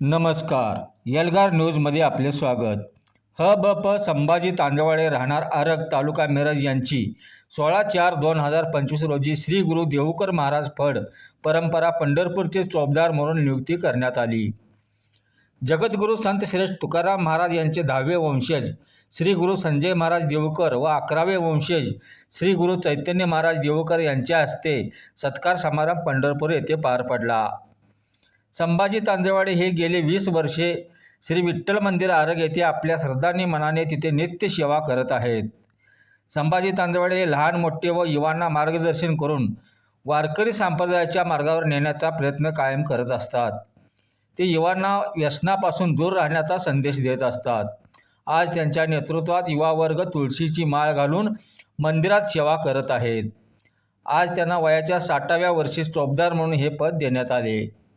नमस्कार. यलगार न्यूजमध्ये आपले स्वागत. ह ब प संभाजी तांदवाडे राहणार आरग तालुका मिरज यांची सोळा चार दोन हजार पंचवीस रोजी श्री गुरु देऊकर महाराज फड परंपरा पंढरपूरचे चोपदार म्हणून नियुक्ती करण्यात आली. जगद्गुरू संत श्रेष्ठ तुकाराम महाराज यांचे दहावे वंशज श्री गुरु संजय महाराज देवकर व अकरावे वंशज श्री गुरु चैतन्य महाराज देवकर यांच्या हस्ते सत्कार समारंभ पंढरपूर येथे पार पडला. संभाजी तांदळवाडे हे गेले वीस वर्षे श्री विठ्ठल मंदिर आरग येथे आपल्या श्रद्धाने मनाने तिथे नित्य सेवा करत आहेत. संभाजी तांदळवाडे हे लहान मोठे व युवांना मार्गदर्शन करून वारकरी संप्रदायाच्या मार्गावर नेण्याचा प्रयत्न कायम करत असतात. ते युवांना व्यसनापासून दूर राहण्याचा संदेश देत असतात. आज त्यांच्या नेतृत्वात युवा वर्ग तुळशीची माळ घालून मंदिरात सेवा करत आहेत. आज त्यांना वयाच्या साठाव्या वर्षी चोपदार म्हणून हे पद देण्यात आले.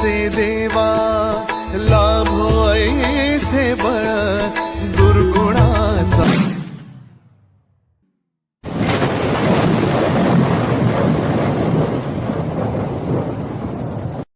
जगण्याचे देवा